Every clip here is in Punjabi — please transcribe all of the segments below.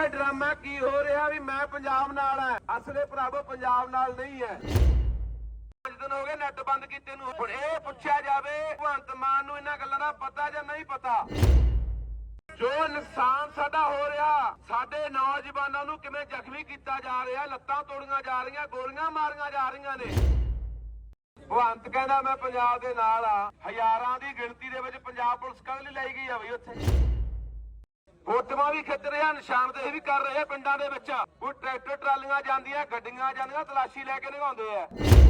ਪਤਾ ਡਰਾਮਾ ਕੀ ਹੋ ਰਿਹਾ ਵੀ ਮੈਂ ਪੰਜਾਬ ਨਾਲ ਹੈ? ਅਸਲੇ ਭਰਾਵੋ, ਪੰਜਾਬ ਨਾਲ ਨਹੀਂ ਹੈ। ਦਿਨ ਹੋ ਗਏ ਨੈਟ ਬੰਦ ਕੀਤੇ ਨੂੰ। ਹੁਣ ਇਹ ਪੁੱਛਿਆ ਜਾਵੇ, ਭਗਵੰਤ ਮਾਨ ਨੂੰ ਇਹਨਾਂ ਗੱਲਾਂ ਦਾ ਪਤਾ ਜਾਂ ਨਹੀਂ ਪਤਾ? ਜੋ ਨੁਕਸਾਨ ਸਾਡਾ ਹੋ ਰਿਹਾ, ਸਾਡੇ ਨੌਜਵਾਨਾਂ ਨੂੰ ਕਿਵੇਂ ਜ਼ਖਮੀ ਕੀਤਾ ਜਾ ਰਿਹਾ, ਲੱਤਾਂ ਤੋੜੀਆਂ ਜਾ ਰਹੀਆਂ, ਗੋਲੀਆਂ ਮਾਰੀਆਂ ਜਾ ਰਹੀਆਂ ਨੇ। ਭਗਵੰਤ ਕਹਿੰਦਾ, ਮੈਂ ਪੰਜਾਬ ਦੇ ਨਾਲ ਆ ਹਜ਼ਾਰਾਂ ਦੀ ਗਿਣਤੀ ਦੇ ਵਿੱਚ ਪੰਜਾਬ ਪੁਲਿਸ ਕੱਲ ਲਈ ਲਈ ਗਈ ਆ ਬਈ ਉੱਥੇ। ਫੋਟੋਆਂ ਵੀ ਖਿੱਚ ਰਿਹਾ ਨਿਸ਼ਾਨਦੇਹੀ ਵੀ ਕਰ ਰਹੇ ਪਿੰਡਾਂ ਦੇ ਵਿੱਚ। ਕੋਈ ਟਰੈਕਟਰ, ਟਰਾਲੀਆਂ ਜਾਂਦੀਆਂ, ਗੱਡੀਆਂ ਜਾਂਦੀਆਂ, ਤਲਾਸ਼ੀ ਲੈ ਕੇ ਨਿਗਾਉਂਦੇ ਆ।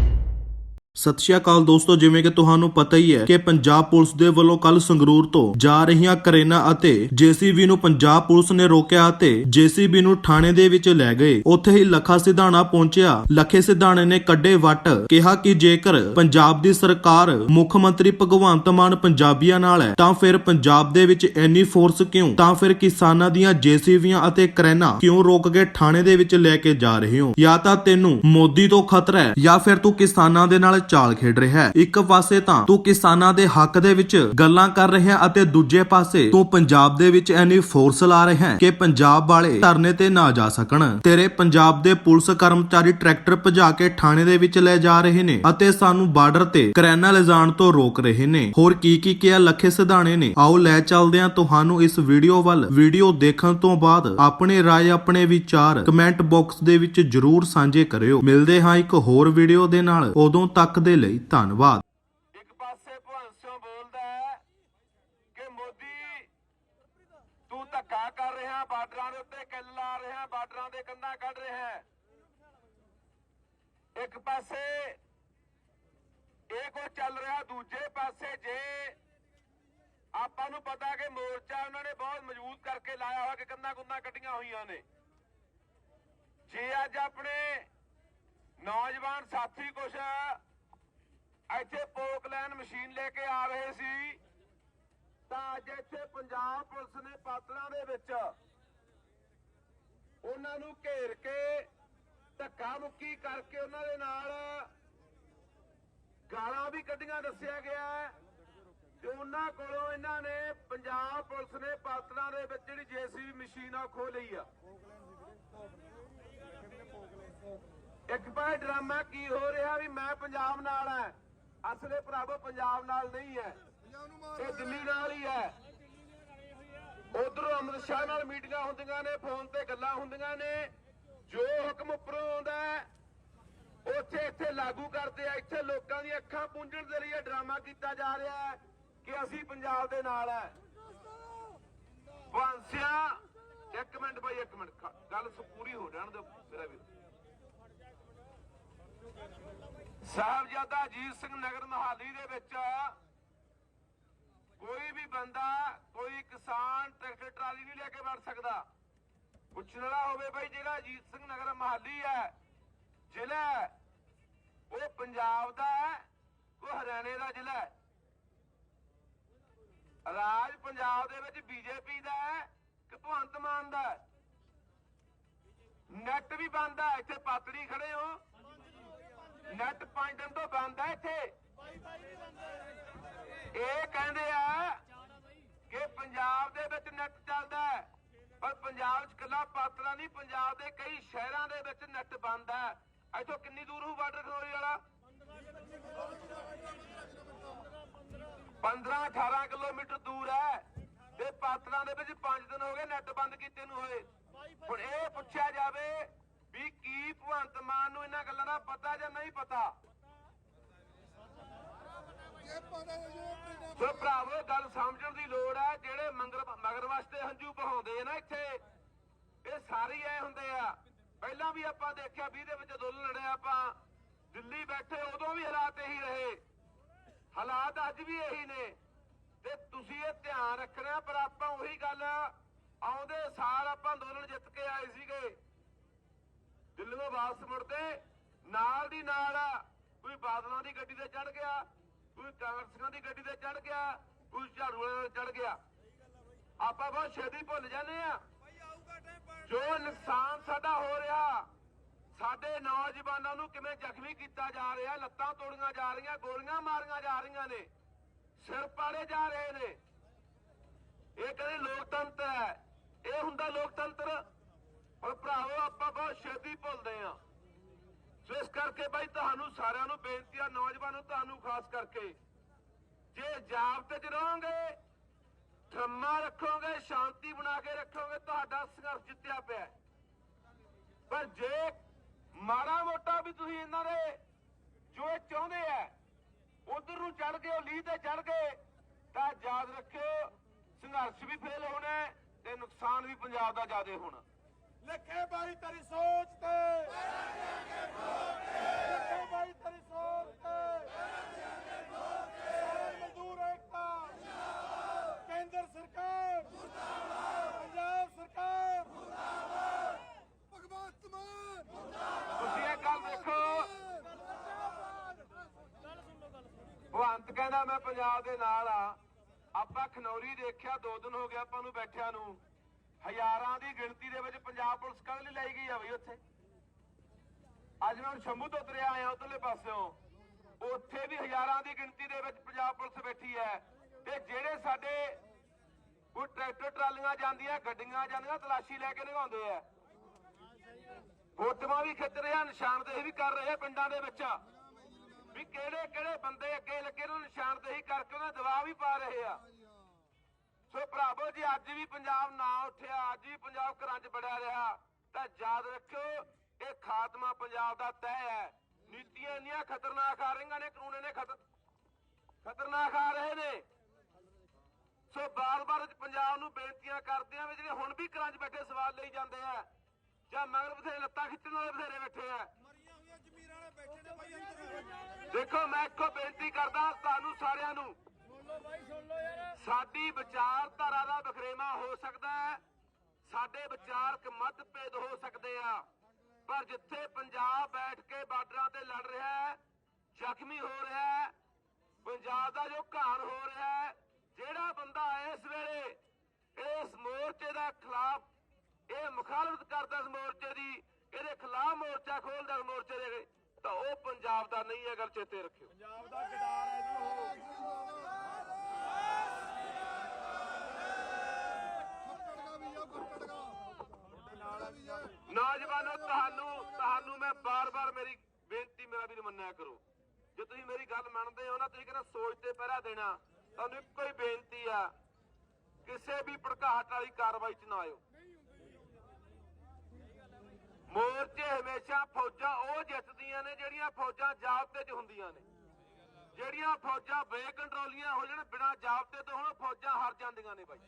ਸਤਿ ਸ਼੍ਰੀ ਅਕਾਲ ਦੋਸਤੋ, ਜਿਵੇਂ ਕਿ ਤੁਹਾਨੂੰ ਪਤਾ ਹੀ ਹੈ ਕਿ ਪੰਜਾਬ ਪੁਲਿਸ ਦੇ ਵੱਲੋਂ ਕੱਲ ਸੰਗਰੂਰ ਤੋਂ ਜਾ ਰਹੀਆਂ ਕਰੇਨਾ ਅਤੇ ਜੀਸੀਬੀ ਨੂੰ ਪੰਜਾਬ ਪੁਲਿਸ ਨੇ ਰੋਕਿਆ ਅਤੇ ਜੀਸੀਬੀ ਨੂੰ ਥਾਣੇ ਦੇ ਵਿੱਚ ਲੈ ਗਏ। ਉੱਥੇ ਹੀ ਲੱਖਾ ਸਿਧਾਣਾ ਪਹੁੰਚਿਆ। ਲੱਖੇ ਸਿਧਾਣੇ ਨੇ ਕੱਢੇ ਵੱਟ। ਕਿਹਾ ਕਿ ਜੇਕਰ ਪੰਜਾਬ ਦੀ ਸਰਕਾਰ ਮੁੱਖ ਮੰਤਰੀ ਭਗਵੰਤ ਮਾਨ ਪੰਜਾਬੀਆਂ ਨਾਲ ਹੈ, ਤਾਂ ਫਿਰ ਪੰਜਾਬ ਦੇ ਵਿੱਚ ਇੰਨੀ ਫੋਰਸ ਕਿਉਂ? ਤਾਂ ਫਿਰ ਕਿਸਾਨਾਂ ਦੀਆਂ ਜੀਸੀਬੀਆਂ ਅਤੇ ਕਰੇਨਾ ਕਿਉਂ ਰੋਕ ਕੇ ਥਾਣੇ ਦੇ ਵਿੱਚ ਲੈ ਕੇ ਜਾ ਰਹੇ ਹੋ? ਜਾਂ ਤਾਂ ਤੈਨੂੰ ਮੋਦੀ ਤੋਂ ਖਤਰਾ ਹੈ, ਜਾਂ ਫਿਰ ਤੂੰ ਕਿਸਾਨਾਂ ਦੇ ਨਾਲ ਚਾਲ ਖੇਡ ਰਿਹਾ ਹੈ। ਇੱਕ ਪਾਸੇ ਤਾਂ ਤੂੰ ਕਿਸਾਨਾਂ ਦੇ ਹੱਕ ਦੇ ਵਿੱਚ ਗੱਲਾਂ ਕਰ ਰਿਹਾ ਅਤੇ ਦੂਜੇ ਪਾਸੇ ਤੂੰ ਪੰਜਾਬ ਦੇ ਵਿੱਚ ਐਨੀ ਫੋਰਸ ਲਾ ਰਿਹਾ ਕਿ ਪੰਜਾਬ ਵਾਲੇ ਧਰਨੇ ਤੇ ਨਾ ਜਾ ਸਕਣ। ਤੇਰੇ ਪੰਜਾਬ ਦੇ ਪੁਲਿਸ ਕਰਮਚਾਰੀ ਟਰੈਕਟਰ ਭਜਾ ਕੇ ਥਾਣੇ ਦੇ ਵਿੱਚ ਲੈ ਜਾ ਰਹੇ ਨੇ ਅਤੇ ਸਾਨੂੰ ਬਾਰਡਰ ਤੇ ਕਰੈਨਾ ਲਿਜਾਣ ਤੋਂ ਰੋਕ ਰਹੇ ਨੇ। ਹੋਰ ਕੀ ਕੀ ਕਿਹਾ ਲੱਖੇ ਸਿਧਾਣੇ ਨੇ? ਆਓ ਲੈ ਚੱਲਦੇ ਹਾਂ ਤੁਹਾਨੂੰ ਇਸ ਵੀਡੀਓ ਵੱਲ ਵੀਡੀਓ ਦੇਖਣ ਤੋਂ ਬਾਅਦ ਆਪਣੇ ਰਾਏ, ਆਪਣੇ ਵਿਚਾਰ ਕਮੈਂਟ ਬਾਕਸ ਦੇ ਵਿੱਚ ਜਰੂਰ ਸਾਂਝੇ ਕਰਿਓ। ਮਿਲਦੇ ਹਾਂ ਇੱਕ ਹੋਰ ਵੀਡੀਓ ਦੇ ਨਾਲ। ਉਦੋਂ ਤੱਕ ਦੇ ਲਈ ਧੰਨਵਾਦ। ਇੱਕ ਪਾਸੇ ਭਗਵੰਤ ਬੋਲਦਾ ਹੈ ਕਿ ਮੋਦੀ, ਤੂੰ ਧੱਕਾ ਕਰ ਰਿਹਾ, ਬਾਰਡਰਾਂ ਦੇ ਉੱਤੇ ਕਿੱਲ ਲਾ ਰਿਹਾ, ਬਾਰਡਰਾਂ ਦੇ ਕੰਧਾਂ ਕੱਢ ਰਿਹਾ ਇੱਕ ਪਾਸੇ ਇਹ ਕੋ ਚੱਲ ਰਿਹਾ, ਦੂਜੇ ਪਾਸੇ ਜੇ ਆਪਾਂ ਨੂੰ ਪਤਾ ਕਿ ਮੋਰਚਾ ਉਹਨਾਂ ਨੇ ਬਹੁਤ ਮਜ਼ਬੂਤ ਕਰਕੇ ਲਾਇਆ ਹੋਇਆ ਕਿ ਕੰਧਾਂ ਕੁੰਧਾਂ ਕੱਢੀਆਂ ਹੋਈਆਂ ਨੇ। ਜੇ ਅੱਜ ਆਪਣੇ ਨੌਜਵਾਨ ਸਾਥੀ ਕੁਛ ਇੱਥੇ ਪੋਕਲੈਨ ਮਸ਼ੀਨ ਲੈ ਕੇ ਆ ਰਹੇ ਸੀ। ਤਾਂ ਅੱਜ ਇੱਥੇ ਪੰਜਾਬ ਪੁਲਿਸ ਨੇ ਪਾਤਲਾਂ ਦੇ ਵਿੱਚ ਉਹਨਾਂ ਨੂੰ ਘੇਰ ਕੇ ਧੱਕਾ ਮੁੱਕੀ ਕਰਕੇ ਉਹਨਾਂ ਦੇ ਨਾਲ ਗਾਲਾਂ ਵੀ ਕੱਢੀਆਂ, ਦੱਸਿਆ ਗਿਆ ਤੇ ਉਹਨਾਂ ਕੋਲੋਂ ਇਹਨਾਂ ਨੇ ਪੰਜਾਬ ਪੁਲਿਸ ਨੇ ਪਾਤਲਾਂ ਦੇ ਵਿੱਚ ਜਿਹੜੀ ਜੀਸੀਬੀ ਮਸ਼ੀਨ ਆ ਖੋ ਲਈ ਆ। ਇੱਕ ਪਾਸੇ ਡਰਾਮਾ ਕੀ ਹੋ ਰਿਹਾ ਵੀ ਮੈਂ ਪੰਜਾਬ ਨਾਲ ਹੈ ਅਸਲੇ ਭਰਾਵੋ ਪੰਜਾਬ ਨਾਲ ਨਹੀਂ ਹੈ। ਇਹ ਦਿੱਲੀ ਨਾਲ ਹੀ ਹੈ। ਉਧਰੋਂ ਅਮਰਿਤ ਸ਼ਾਹ ਨਾਲ ਮੀਟਿੰਗਾਂ ਹੁੰਦੀਆਂ ਨੇ ਫੋਨ ਤੇ ਗੱਲਾਂ ਹੁੰਦੀਆਂ ਨੇ। ਜੋ ਹੁਕਮ ਉੱਪਰੋਂ ਆਉਂਦਾ ਉੱਥੇ ਇੱਥੇ ਲਾਗੂ ਕਰਦੇ ਆ। ਇੱਥੇ ਲੋਕਾਂ ਦੀਆਂ ਅੱਖਾਂ ਪੂੰਝਣ ਦੇ ਲਈ ਇਹ ਡਰਾਮਾ ਕੀਤਾ ਜਾ ਰਿਹਾ ਹੈ ਕਿ ਅਸੀਂ ਪੰਜਾਬ ਦੇ ਨਾਲ ਹੈ। ਵਾਂਸਿਆ ਇੱਕ ਮਿੰਟ ਬਾਈ ਇੱਕ ਮਿੰਟ। ਗੱਲ ਪੂਰੀ ਹੋ ਜਾਣ ਦਿਓ ਮੇਰਾ ਵੀਰ। ਸਾਹਿਬਜ਼ਾਦਾ ਅਜੀਤ ਸਿੰਘ ਨਗਰ ਮਹਾਲੀ ਦੇ ਵਿੱਚ ਕੋਈ ਵੀ ਬੰਦਾ, ਕੋਈ ਕਿਸਾਨ ਟਰੈਕਟਰ ਟਰਾਲੀ ਨਹੀਂ ਲੈ ਕੇ ਵੜ ਸਕਦਾ। ਪੁੱਛਣ ਵਾਲਾ ਹੋਵੇ ਬਈ ਜਿਹੜਾ ਅਜੀਤ ਸਿੰਘ ਨਗਰ ਮਹਾਲੀ ਹੈ, ਜ਼ਿਲ੍ਹਾ ਉਹ ਪੰਜਾਬ ਦਾ ਹੈ, ਉਹ ਹਰਿਆਣੇ ਦਾ ਜ਼ਿਲ੍ਹਾ ਹੈ? ਰਾਜ ਪੰਜਾਬ ਦੇ ਵਿੱਚ ਬੀਜੇਪੀ ਦਾ ਹੈ ਕਿ ਭਗਵੰਤ ਮਾਨ ਦਾ ਨੈਟ ਵੀ ਬੰਦ ਹੈ, ਇੱਥੇ ਪਾਤੜੀ ਖੜੇ ਹੋ। ਨੈਟ ਪੰਜ ਦਿਨ ਤੋਂ ਬੰਦ ਹੈ ਇੱਥੇ। ਇਹ ਕਹਿੰਦੇ ਆ ਕਿ ਪੰਜਾਬ ਦੇ ਵਿੱਚ ਨੈਟ ਚੱਲਦਾ ਹੈ, ਪਰ ਪੰਜਾਬ 'ਚ ਕੱਲਾ ਪਾਤੜਾ ਨਹੀਂ, ਪੰਜਾਬ ਦੇ ਕਈ ਸ਼ਹਿਰਾਂ ਦੇ ਵਿੱਚ ਨੈਟ ਬੰਦ ਹੈ। ਇੱਥੋਂ ਕਿੰਨੀ ਦੂਰ ਹੋਊ ਬਾਰਡਰ ਖਨੌਰੀ ਵਾਲਾ? 15 18 ਕਿਲੋਮੀਟਰ ਦੂਰ ਹੈ। ਤੇ ਪਾਤੜਾਂ ਦੇ ਵਿੱਚ 5 ਦਿਨ ਹੋ ਗਏ ਨੈਟ ਬੰਦ ਕੀਤੇ ਨੂੰ ਹੋਏ। ਹੁਣ ਇਹ ਪੁੱਛਿਆ ਜਾਵੇ ਵੀ ਕੀ ਭਗਵੰਤ ਮਾਨ ਨੂੰ ਇਹਨਾਂ ਗੱਲਾਂ ਦਾ ਪਤਾ ਜਾਂ ਨਹੀਂ ਪਤਾ ਸੋ ਭਰਾਵੋ ਗੱਲ ਸਮਝਣ ਦੀ ਲੋੜ ਹੈ ਜਿਹੜੇ ਮੰਗਰ ਮਗਰ ਵਾਸਤੇ ਹੰਝੂ ਬਹਾਉਂਦੇ ਆ ਨਾ ਇੱਥੇ, ਇਹ ਸਾਰੇ ਐ ਹੁੰਦੇ ਆ। ਪਹਿਲਾਂ ਵੀ ਆਪਾਂ ਦੇਖਿਆ 20 ਦੇ ਵਿੱਚ ਦੁੱਲ ਲੜਿਆ ਆਪਾਂ। ਦਿੱਲੀ ਬੈਠੇ, ਉਦੋਂ ਵੀ ਹਾਲਾਤ ਇਹੀ ਰਹੇ। ਹਾਲਾਤ ਅੱਜ ਵੀ ਇਹੀ ਨੇ। ਤੇ ਤੁਸੀਂ ਇਹ ਧਿਆਨ ਰੱਖਣਾ, ਪਰ ਆਪਾਂ ਉਹੀ ਗੱਲ ਆਉਂਦੇ ਸਾਲ ਆਪਾਂ ਅੰਦੋਲਨ ਜਿੱਤ ਕੇ ਆਏ ਸੀਗੇ। ਦਿੱਲੀੋਂ ਵਾਪਸ ਮੁੜਦੇ, ਨਾਲ ਦੀ ਨਾਲ ਕੋਈ ਬਾਦਲਾਂ ਦੀ ਗੱਡੀ ਤੇ ਚੜ ਗਿਆ, ਕੋਈ ਕਾਂਗਰਸੀਆਂ ਦੀ ਗੱਡੀ ਤੇ ਚੜ ਗਿਆ ਕੋਈ ਝਾੜੂ ਚੜ ਗਿਆ। ਆਪਾਂ ਬਹੁਤ ਛੇਤੀ ਭੁੱਲ ਜਾਂਦੇ ਆ ਜੋ ਨੁਕਸਾਨ ਸਾਡਾ ਹੋ ਰਿਹਾ, ਸਾਡੇ ਨੌਜਵਾਨਾਂ ਨੂੰ ਕਿਵੇਂ ਜ਼ਖਮੀ ਕੀਤਾ ਜਾ ਰਿਹਾ, ਲੱਤਾਂ ਤੋੜੀਆਂ ਜਾ ਰਹੀਆਂ, ਗੋਲੀਆਂ ਮਾਰੀਆਂ ਜਾ ਰਹੀਆਂ ਨੇ, ਸਿਰ ਪਾੜੇ ਜਾ ਰਹੇ ਨੇ। ਇਹ ਕਹਿੰਦੇ ਲੋਕਤੰਤਰ ਹੈ। ਇਹ ਹੁੰਦਾ ਲੋਕਤੰਤਰ। ਭਰਾਵੋ, ਆਪਾਂ ਬਹੁਤ ਛੇਤੀ ਭੁੱਲਦੇ ਆ ਸੋ ਇਸ ਕਰਕੇ ਬਾਈ, ਤੁਹਾਨੂੰ ਸਾਰਿਆਂ ਨੂੰ ਬੇਨਤੀ ਆ, ਨੌਜਵਾਨੋ ਤੁਹਾਨੂੰ ਖਾਸ ਕਰਕੇ। ਜੇ ਜਾਬਤੇ 'ਚ ਰਹੋਗੇ ਠੰਮਾ ਰੱਖੋਗੇ, ਸ਼ਾਂਤੀ ਬਣਾ ਕੇ ਰੱਖੋਗੇ, ਤੁਹਾਡਾ ਸੰਘਰਸ਼ ਜਿੱਤਿਆ ਪਿਆ। ਪਰ ਜੇ ਮਾੜਾ ਮੋਟਾ ਵੀ ਤੁਸੀਂ ਇਹਨਾਂ ਦੇ ਜੋ ਇਹ ਚਾਹੁੰਦੇ ਆ, ਉਧਰ ਨੂੰ ਚੜ ਗਏ ਉਹ ਲੀਹ ਤੇ ਚੜ ਗਏ ਤਾਂ ਯਾਦ ਰੱਖਿਓ, ਸੰਘਰਸ਼ ਵੀ ਫੇਲ ਹੋਣਾ ਤੇ ਨੁਕਸਾਨ ਵੀ ਪੰਜਾਬ ਦਾ ਜ਼ਿਆਦਾ ਹੋਣਾ। ਲਿਖੇ ਬਾਈ ਤੇਰੀ ਸੋਚ ਤੇ। ਲਿਖੇ ਬਾਈ ਤੇਰੀ ਸੋਚ ਤੇ ਸਾਰੇ ਮਜ਼ਦੂਰ ਏਕਤਾ ਕੇਂਦਰ ਸਰਕਾਰ ਪੰਜਾਬ ਸਰਕਾਰ ਭਗਵੰਤ ਮਾਨ ਤੁਸੀਂ ਇਹ ਗੱਲ ਦੇਖੋ ਭਗਵੰਤ ਕਹਿੰਦਾ ਮੈਂ ਪੰਜਾਬ ਦੇ ਨਾਲ ਆ। ਆਪਾਂ ਖਨੌਰੀ ਦੇਖਿਆ, ਦੋ ਦਿਨ ਹੋ ਗਿਆ ਆਪਾਂ ਨੂੰ ਬੈਠਿਆਂ ਨੂੰ। ਹਜ਼ਾਰਾਂ ਦੀ ਗਿਣਤੀ ਦੇ ਵਿੱਚ ਪੰਜਾਬ ਪੁਲਿਸ ਕਦ ਲਈ ਲਾਈ ਗਈ ਆ ਬਈ ਉੱਥੇ? ਅੱਜ ਮੈਂ ਸ਼ੰਭੂ ਤੋਂ ਤੁਰਿਆ ਆਇਆ ਉਧਰਲੇ ਪਾਸਿਓਂ। ਉੱਥੇ ਵੀ ਹਜ਼ਾਰਾਂ ਦੀ ਗਿਣਤੀ ਦੇ ਵਿੱਚ ਪੰਜਾਬ ਪੁਲਿਸ ਬੈਠੀ ਹੈ। ਤੇ ਜਿਹੜੇ ਸਾਡੇ ਕੋਈ ਟਰੈਕਟਰ ਟਰਾਲੀਆਂ ਜਾਂਦੀਆਂ, ਗੱਡੀਆਂ ਜਾਂਦੀਆਂ, ਤਲਾਸ਼ੀ ਲੈ ਕੇ ਲਗਾਉਂਦੇ ਆ। ਫੋਟੋਆਂ ਵੀ ਖਿੱਚ ਰਿਹਾ ਨਿਸ਼ਾਨਦੇਹੀ ਵੀ ਕਰ ਰਹੇ ਆ ਪਿੰਡਾਂ ਦੇ ਵਿੱਚ। ਵੀ ਕਿਹੜੇ ਕਿਹੜੇ ਬੰਦੇ ਅੱਗੇ ਲੱਗੇ ਨੇ ਨਿਸ਼ਾਨਦੇਹੀ ਕਰਕੇ ਉਹਨਾਂ ਦਬਾਅ ਵੀ ਪਾ ਰਹੇ ਆ। ਸੋ ਭਰਾਵੋ, ਜੀ ਅੱਜ ਵੀ ਪੰਜਾਬ ਨਾ ਉੱਠਿਆ, ਅੱਜ ਵੀ ਪੰਜਾਬ ਘਰਾਂ 'ਚ ਬੜਿਆ ਰਿਹਾ, ਤਾਂ ਯਾਦ ਰੱਖਿਓ, ਇਹ ਖਾਤਮਾ ਪੰਜਾਬ ਦਾ ਤੈਅ ਹੈ। ਨੀਤੀਆਂ ਇੰਨੀਆਂ ਖਤਰਨਾਕ ਆ ਰਹੀਆਂ ਨੇ, ਕਾਨੂੰਨ ਨੇ ਖਤਰਨਾਕ ਆ ਰਹੇ ਨੇ। ਸੋ ਬਾਰ-ਬਾਰ ਪੰਜਾਬ ਨੂੰ ਬੇਨਤੀਆਂ ਕਰਦੇ ਆ ਵੀ ਜਿਹੜੇ ਹੁਣ ਵੀ ਘਰਾਂ 'ਚ ਬੈਠੇ ਸਵਾਲ ਲਈ ਜਾਂਦੇ ਆ, ਜਾਂ ਮਗਰ ਬਥੇਰੇ ਲੱਤਾਂ ਖਿੱਚਣ ਵਾਲੇ ਬਥੇਰੇ ਬੈਠੇ ਆ ਮਰੀਆਂ ਹੋਈਆਂ ਜ਼ਮੀਰਾਂ ਵਾਲੇ ਬੈਠੇ ਨੇ ਬਾਈ ਅੰਦਰ ਦੇਖੋ ਮੈਂ ਇੱਕੋ ਬੇਨਤੀ ਕਰਦਾ ਤੁਹਾਨੂੰ ਸਾਰਿਆਂ ਨੂੰ। ਸੁਣ ਲਓ ਬਾਈ ਸੁਣ ਲਓ ਯਾਰ। ਸਾਡੀ ਵਿਚਾਰਧਾਰਾ ਦਾ ਬਖਰੇਵਾ ਹੋ ਸਕਦਾ ਹੈ। ਸਾਡੇ ਵਿਚਾਰਕ ਮਤਭੇਦ ਹੋ ਸਕਦੇ ਆ। ਪਰ ਜਿੱਥੇ ਪੰਜਾਬ ਬੈਠ ਕੇ ਬਾਰਡਰਾਂ ਤੇ ਲੜ ਰਿਹਾ ਹੈ ਜ਼ਖਮੀ ਹੋ ਰਿਹਾ ਹੈ ਪੰਜਾਬ ਦਾ ਜੋ ਘਾਣ ਹੋ ਰਿਹਾ ਹੈ ਜਿਹੜਾ ਬੰਦਾ ਇਸ ਵੇਲੇ ਇਸ ਮੋਰਚੇ ਦਾ ਖਿਲਾਫ ਇਹ ਮੁਖਾਲਫਤ ਕਰਦਾ ਇਸ ਮੋਰਚੇ ਦੀ ਇਹਦੇ ਖਿਲਾਫ ਮੋਰਚਾ ਖੋਲਦਾ ਮੋਰਚੇ ਦੇ ਤਾਂ ਉਹ ਪੰਜਾਬ ਦਾ ਨਹੀਂ ਹੈ ਗੱਲ ਚੇਤੇ ਰੱਖਿਓ। ਪੰਜਾਬ ਦਾ ਕਿਦਾਰ ਹੈ ਜੀ ਉਹ। ਨੌਜਵਾਨੋ ਤੁਹਾਨੂੰ ਤੁਹਾਨੂੰ ਮੈਂ ਬਾਰ-ਬਾਰ ਮੇਰੀ ਬੇਨਤੀ ਮੇਰਾ ਵੀ ਮੰਨਿਆ ਕਰੋ। ਜੇ ਤੁਸੀਂ ਮੇਰੀ ਗੱਲ ਮੰਨਦੇ ਹੋ ਨਾ ਤੁਸੀਂ ਕਹਿੰਦਾ ਸੋਚ ਤੇ ਪਹਿਰਾ ਦੇਣਾ? ਤੁਹਾਨੂੰ ਇੱਕੋ ਹੀ ਬੇਨਤੀ ਆ ਕਿਸੇ ਵੀ ਭੜਕਾਹਟ ਵਾਲੀ ਕਾਰਵਾਈ 'ਚ ਨਾ ਆਇਓ। ਮੋਰਚੇ ਹਮੇਸ਼ਾ ਫੌਜਾਂ, ਉਹ ਜਿੱਤਦੀਆਂ ਨੇ ਜਿਹੜੀਆਂ ਫੌਜਾਂ ਜਾਬਤੇ 'ਚ ਹੁੰਦੀਆਂ ਨੇ। ਜਿਹੜੀਆਂ ਫੌਜਾਂ ਬੇਕੰਟਰੋਲੀਆਂ ਹੋ ਜਾਣ, ਬਿਨਾਂ ਜਾਬਤੇ ਤੋਂ ਹੁਣ ਫੌਜਾਂ ਹਾਰ ਜਾਂਦੀਆਂ ਨੇ ਬਾਈ।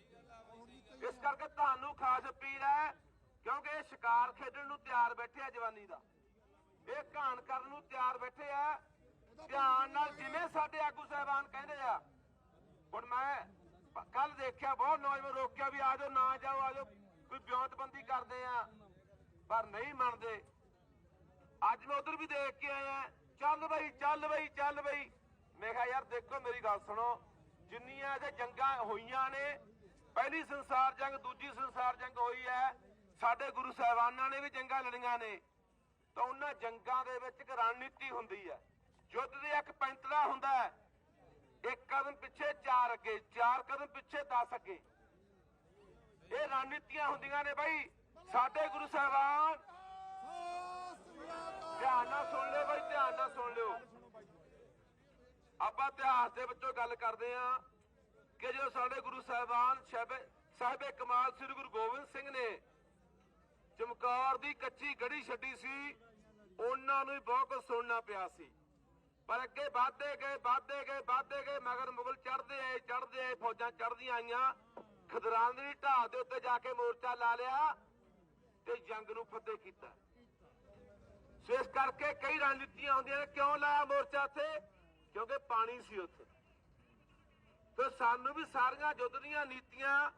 ਇਸ ਕਰਕੇ ਤੁਹਾਨੂੰ ਖਾਸ ਅਪੀਲ ਹੈ, ਕਿਉਂਕਿ ਇਹ ਸ਼ਿਕਾਰ ਖੇਡਣ ਨੂੰ ਤਿਆਰ ਬੈਠੇ ਆ ਜਵਾਨੀ ਦਾ। ਇਹ ਘਾਣ ਕਰਨ ਨੂੰ ਤਿਆਰ ਬੈਠੇ ਆ। ਧਿਆਨ ਨਾਲ ਜਿਵੇਂ ਸਾਡੇ ਆਗੂ ਸਾਹਿਬਾਨ ਕਹਿੰਦੇ ਆ, ਹੁਣ ਮੈਂ ਕੱਲ ਦੇਖਿਆ, ਬਹੁਤ ਨੌਜਵਾਨ ਰੋਕਿਆ ਵੀ ਆਜੋ ਨਾ ਜਾਓ ਆਜੋ ਕੋਈ ਬਿਉਂਤਬੰਦੀ ਕਰਦੇ ਆ। ਪਰ ਨਹੀਂ ਮੰਨਦੇ। ਅੱਜ ਮੈਂ ਉਧਰ ਵੀ ਦੇਖ ਕੇ ਆਇਆ। ਚੱਲ ਬਈ ਚੱਲ ਬਈ ਚੱਲ ਬਈ। ਮੈਂ ਕਿਹਾ, ਯਾਰ ਦੇਖੋ ਮੇਰੀ ਗੱਲ ਸੁਣੋ। ਜਿੰਨੀਆਂ ਇਹ ਜੰਗਾਂ ਹੋਈਆਂ ਨੇ, ਪਹਿਲੀ ਸੰਸਾਰ ਜੰਗ, ਦੂਜੀ ਸੰਸਾਰ ਜੰਗ ਹੋਈ ਹੈ। ਸਾਡੇ ਗੁਰੂ ਸਾਹਿਬਾਨਾਂ ਨੇ ਵੀ ਜੰਗਾਂ ਲੜੀਆਂ ਨੇ। ਤਾਂ ਉਹਨਾਂ ਜੰਗਾਂ ਦੇ ਵਿੱਚ ਇੱਕ ਰਣਨੀਤੀ ਹੁੰਦੀ ਹੈ। ਯੁੱਧ ਦੇ ਇੱਕ ਪੈਂਤੜਾ ਹੁੰਦਾ ਹੈ। ਇੱਕ ਕਦਮ ਪਿੱਛੇ ਚਾਰ ਅੱਗੇ, ਚਾਰ ਕਦਮ ਪਿੱਛੇ 10 ਅੱਗੇ। ਇਹ ਰਣਨੀਤੀਆਂ ਹੁੰਦੀਆਂ ਨੇ ਬਾਈ। ਸਾਡੇ ਗੁਰੂ ਸਾਹਿਬਾਨ। ਧਿਆਨ ਨਾਲ ਸੁਣ ਲਿਓ ਬਾਈ, ਧਿਆਨ ਨਾਲ ਸੁਣ ਲਿਓ। ਆਪਾਂ ਇਤਿਹਾਸ ਦੇ ਵਿੱਚੋਂ ਗੱਲ ਕਰਦੇ ਆਂ ਕਿ ਜੋ ਸਾਡੇ ਗੁਰੂ ਸਾਹਿਬਾਨ ਸਾਹਿਬੇ ਕਮਾਲ ਸ੍ਰੀ ਗੁਰੂ ਗੋਬਿੰਦ ਸਿੰਘ ਨੇ ਚਮਕੌਰ ਦੀ ਕੱਚੀ ਗੜੀ ਛੱਡੀ ਸੀ, ਉਹਨਾਂ ਨੂੰ ਵੀ ਬਹੁਤ ਕੁਝ ਸੁਣਨਾ ਪਿਆ ਸੀ। ਪਰ ਅੱਗੇ ਵਧਦੇ ਗਏ ਵਧਦੇ ਗਏ ਵਧਦੇ ਗਏ, ਮਗਰ ਮੁਗਲ ਚੜਦੇ ਆਏ ਚੜਦੇ ਆਏ, ਫੌਜਾਂ ਚੜਦੀਆਂ ਆਈਆਂ। ਖਦਰਾਂ ਦੀ ਢਾਹ ਦੇ ਉੱਤੇ ਜਾ ਕੇ ਮੋਰਚਾ ਲਾ ਲਿਆ। ਤੇ ਜੰਗ ਨੂੰ ਫਤਿਹ ਕੀਤਾ। ਸੋ ਇਸ ਕਰਕੇ ਕਈ ਰਣਨੀਤੀਆਂ ਹੁੰਦੀਆਂ ਨੇ, ਕਿਉਂ ਲਾਇਆ ਮੋਰਚਾ ਉੱਥੇ? ਕਿਉਂਕਿ ਪਾਣੀ ਸੀ ਉੱਥੇ। ਤੇ ਸਾਨੂੰ ਵੀ ਸਾਰੀਆਂ ਯੁੱਧ ਦੀਆਂ ਨੀਤੀਆਂ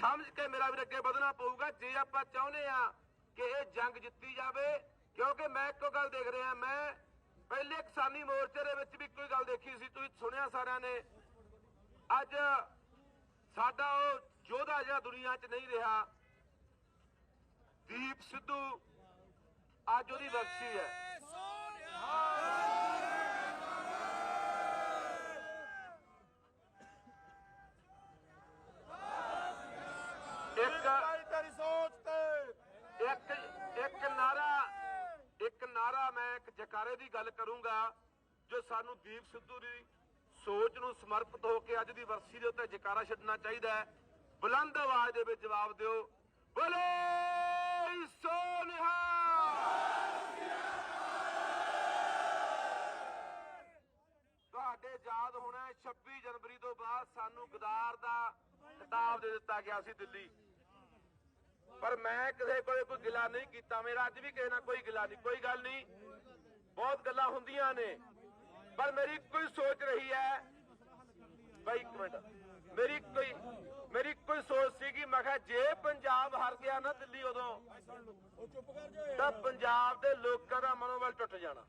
ਸਮਝ ਕੇ ਮੇਰਾ ਵੀ ਅੱਗੇ ਵਧਣਾ ਪਊਗਾ, ਜੇ ਆਪਾਂ ਚਾਹੁੰਦੇ ਆ ਕਿ ਇਹ ਜੰਗ ਜਿੱਤੀ ਜਾਵੇ। ਕਿਉਂਕਿ ਮੈਂ ਇੱਕੋ ਗੱਲ ਦੇਖ ਰਿਹਾ, ਮੈਂ ਪਹਿਲੇ ਕਿਸਾਨੀ ਮੋਰਚੇ ਦੇ ਵਿੱਚ ਵੀ ਕੋਈ ਗੱਲ ਦੇਖੀ ਸੀ, ਤੁਸੀਂ ਸੁਣਿਆ ਸਾਰਿਆਂ ਨੇ। ਅੱਜ ਸਾਡਾ ਉਹ ਯੋਧਾ ਜਿਹੜਾ ਦੁਨੀਆ 'ਚ ਨਹੀਂ ਰਿਹਾ। ਦੀਪ ਸਿੱਧੂ ਅੱਜ ਉਹਦੀ ਬਖਸ਼ੀ ਹੈ। ਇੱਕ ਤੇਰੀ ਸੋਚ ਤੇ। ਇੱਕ ਜਕਾਰੇ ਦੀ ਗੱਲ ਕਰੂੰਗਾ ਜੋ ਸਾਨੂੰ ਦੀਪ ਸਿੱਧੂ ਦੀ ਸੋਚ ਨੂੰ ਸਮਰਪਿਤ ਹੋ ਕੇ ਅੱਜ ਦੀ ਵਰਸੀ ਦੇ ਉੱਤੇ ਜਕਾਰਾ ਛੱਡਣਾ ਚਾਹੀਦਾ ਹੈ। ਬੁਲੰਦ ਆਵਾਜ਼ ਦੇ ਵਿੱਚ ਜਵਾਬ ਦਿਓ। ਬੋਲੇ ਸੋਨਿਹਾ ਤੁਹਾਡੇ ਯਾਦ ਹੋਣਾ ਹੈ 26 ਜਨਵਰੀ ਤੋਂ ਬਾਅਦ ਸਾਨੂੰ ਗਦਾਰ ਦਾ ਖਿਤਾਬ ਦੇ ਦਿੱਤਾ ਗਿਆ ਸੀ ਦਿੱਲੀ। ਪਰ ਮੈਂ ਕਿਸੇ ਕੋਲੇ ਕੋਈ ਗਿਲਾ ਨਹੀਂ ਕੀਤਾ। ਮੇਰਾ ਅੱਜ ਵੀ ਕਿਸੇ ਨਾਲ ਕੋਈ ਗਿਲਾ ਨਹੀਂ, ਕੋਈ ਗੱਲ ਨਹੀਂ। ਬਹੁਤ ਗੱਲਾਂ ਹੁੰਦੀਆਂ ਨੇ। ਪਰ ਮੇਰੀ ਕੋਈ ਸੋਚ ਰਹੀ ਹੈ। ਬਾਈ ਇੱਕ ਮਿੰਟ। ਮੇਰੀ ਕੋਈ ਮੇਰੀ ਕੋਈ ਸੋਚ ਸੀ ਕਿ ਮੈਂ ਕਿਹਾ ਜੇ ਪੰਜਾਬ ਹਾਰ ਗਿਆ ਨਾ ਦਿੱਲੀ ਉਦੋਂ, ਤਾਂ ਪੰਜਾਬ ਦੇ ਲੋਕਾਂ ਦਾ ਮਨੋਬਲ ਟੁੱਟ ਜਾਣਾ।